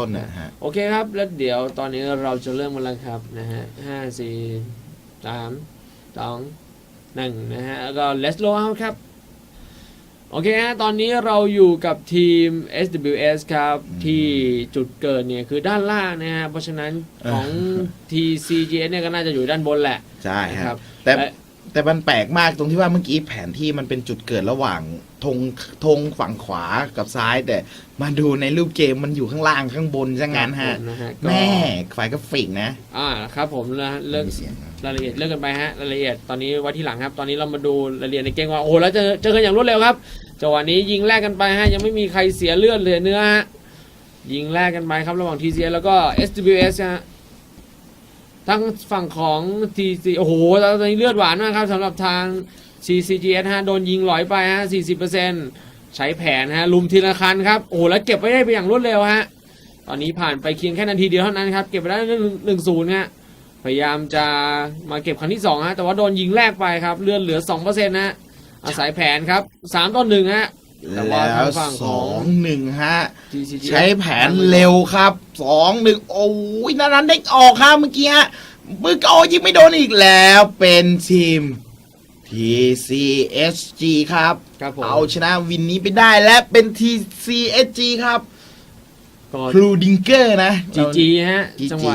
ต้นนะฮะโอเคครับ แล้วเดี๋ยวตอนนี้เราจะเริ่มกันแล้วครับนะฮะห้าสี่สามสองหนึ่งนะฮะ แล้วก็ let's roll out ครับ โอเคฮะ ตอนนี้เราอยู่กับทีม SWS ครับ ที่จุดเกิดเนี่ย คือด้านล่างนะฮะ เพราะฉะนั้นของ TCGS เนี่ยก็น่าจะอยู่ด้านบนแหละ ใช่นะคครัรับบแต่ และแต่มันแปลกมากตรงที่ว่าเมื่อกี้แผนที่มันเป็นจุดเกิดระหว่างธงธงฝั่งขวากับซ้าย แต่มาดูในรูปเกมมันอยู่ข้างล่างข้างบนซะงั้นฮะนะฮะก็ แม่ฝ่ายกราฟิกนะ อ่าครับผมนะฮะเลิกมีเสียงนะรายละเอียดเลิกกันไปฮะรายละเอียดตอนนี้ไว้ที่หลังครับ ตอนนี้เรามาดูรายละเอียดในเกมว่าโอ้โหแล้วเจอเจอกันอย่างรวดเร็วครับจังหวะนี้ยิงแลกกันไปฮะยังไม่มีใครเสียเลือดเลยเนื้อฮะยิงแลกกันไปครับระหว่าง TCS แล้วก็ SWS ฮะ ทั้งฝั่งของ TC โอ้โหตอนนี้เลือดหวานมากครับสำหรับทาง CCGS ฮะโดนยิงหลอยไปฮะ40%ใช้แผนฮะลุมทีละคันครับโอ้โหแล้วเก็บไว้ได้ไปอย่างรวดเร็วฮะตอนนี้ผ่านไปเพียงแค่นาทีเดียวเท่านั้นครับเก็บไปได้หนึ่งศูนย์ฮะพยายามจะมาเก็บครั้งที่สองฮะแต่ว่าโดนยิงแรกไปครับเลื่อนเหลือสองเปอร์เซ็นต์นะฮะอาศัยแผนครับสามต่อหนึ่งฮะ แต่ว่าแล้ทาวงฝั่งสขององหนึ่งฮะ TCG ใช้แผนเร็วครับสองหนึ่งโอ้ยนันนั้นเด็กออกครับเมื่อกี้ฮะมือโอยิงไม่โดนอีกแล้วเป็นทีม TCSG ครับครับผมเอาชนะวินนี้ไปได้และเป็น TCSG ครับก็ครูดิงเกอร์นะจีจีฮะ GG จังหวะ